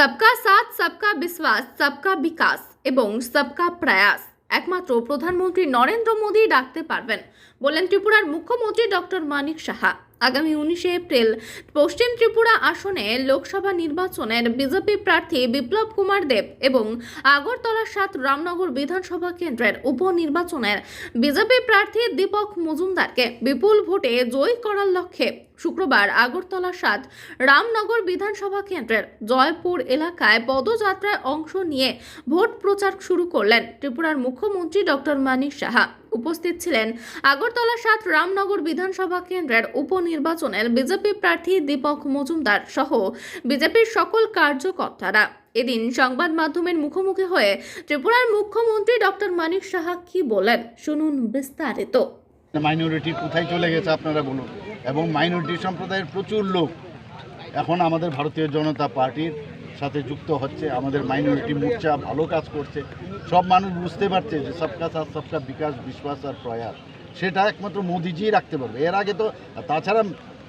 সবকা সাথ সবকা বিশ্বাস সবকা বিকাশ এবং সবকা প্রয়াস একমাত্র প্রধানমন্ত্রী নরেন্দ্র মোদী ডাকতে পারবেন বললেন ত্রিপুরার মুখ্যমন্ত্রী ডক্টর মানিক সাহা আগামী উনিশে এপ্রিল পশ্চিম ত্রিপুরা আসনে লোকসভা নির্বাচনের বিজেপি প্রার্থী বিপ্লব কুমার দেব এবং আগরতলা সাত রামনগর বিধানসভা কেন্দ্রের উপনির্বাচনের বিজেপি প্রার্থী দীপক মজুমদারকে বিপুল ভোটে জয়ী করার লক্ষ্যে শুক্রবার আগরতলা সাত রামনগর বিধানসভা কেন্দ্রের জয়পুর এলাকায় পদযাত্রায় অংশ নিয়ে ভোট প্রচার শুরু করলেন ত্রিপুরার মুখ্যমন্ত্রী ডক্টর মানিক সাহা। উপস্থিত ছিলেন আগরতলা সাত রামনগর বিধানসভা কেন্দ্রের উপনির্বাচনের বিজেপি প্রার্থী দীপক মজুমদার সহ বিজেপির সকল কার্যকর্তারা। এদিন সংবাদ মাধ্যমের মুখোমুখি হয়ে ত্রিপুরার মুখ্যমন্ত্রী ডক্টর মানিক সাহা কি বলেন শুনুন বিস্তারিত। মাইনরিটি কোথায় চলে গেছে আপনারা বলুন। এবং মাইনরিটি সম্প্রদায়ের প্রচুর লোক এখন আমাদের ভারতীয় জনতা পার্টির সাথে যুক্ত হচ্ছে, আমাদের মাইনরিটি মোর্চা ভালো কাজ করছে। সব মানুষ বুঝতে পারছে যে সবকা সাথ, সবকা বিকাশ, বিশ্বাস আর প্রয়াস। সেটা একমাত্র মোদিজি রাখতে পারবে। এর আগে তো, তাছাড়া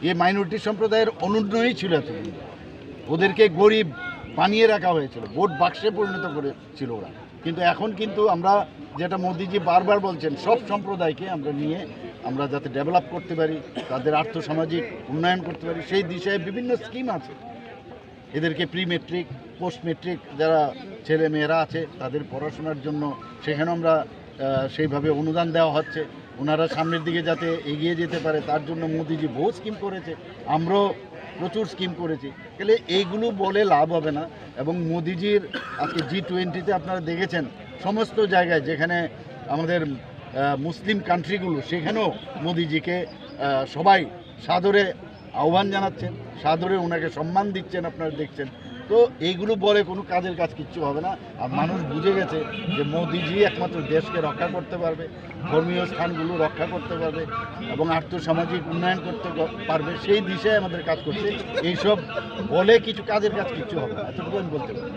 এ মাইনরিটি সম্প্রদায়ের অনুন্নয়ই ছিল এতদিন। ওদেরকে গরিব বানিয়ে রাখা হয়েছিল। ভোট বাক্সে পরিণত করেছিল ওরা। কিন্তু এখন কিন্তু আমরা যেটা মোদিজি বারবার বলছেন, সব সম্প্রদায়কে আমরা নিয়ে আমরা যাতে ডেভেলপ করতে পারি, তাদের আর্থসামাজিক উন্নয়ন করতে পারি, সেই দিশায় বিভিন্ন স্কিম আছে। এদেরকে প্রি মেট্রিক পোস্ট মেট্রিক যারা ছেলে মেয়েরা আছে, তাদের পড়াশোনার জন্য সেখানে আমরা সেইভাবে অনুদান দেওয়া হচ্ছে। ওনারা সামনের দিকে যাতে এগিয়ে যেতে পারে, তার জন্য মোদিজি বহু স্কিম করেছে। আমরাও প্রচুর স্কিম করেছি। তাহলে এইগুলো বলে লাভ হবে না। এবং মোদিজির আজকে জি টোয়েন্টিতে আপনারা দেখেছেন, সমস্ত জায়গায় যেখানে আমাদের মুসলিম কান্ট্রিগুলো সেখানেও মোদিজিকে সবাই সাদরে আহ্বান জানাচ্ছেন, সাদরে ওনাকে সম্মান দিচ্ছেন, আপনারা দেখছেন। তো এইগুলো বলে কোনো কাজের কাজ কিচ্ছু হবে না। আর মানুষ বুঝে গেছে যে মোদিজি একমাত্র দেশকে রক্ষা করতে পারবে ধর্মীয় স্থানগুলো রক্ষা করতে পারবে এবং আর্থসামাজিক উন্নয়ন করতে পারবে। সেই দিশায় আমাদের কাজ করছে। এইসব বলে কিছু কাজের কাজ কিচ্ছু হবে না। এতটুকু আমি বলতে পারি।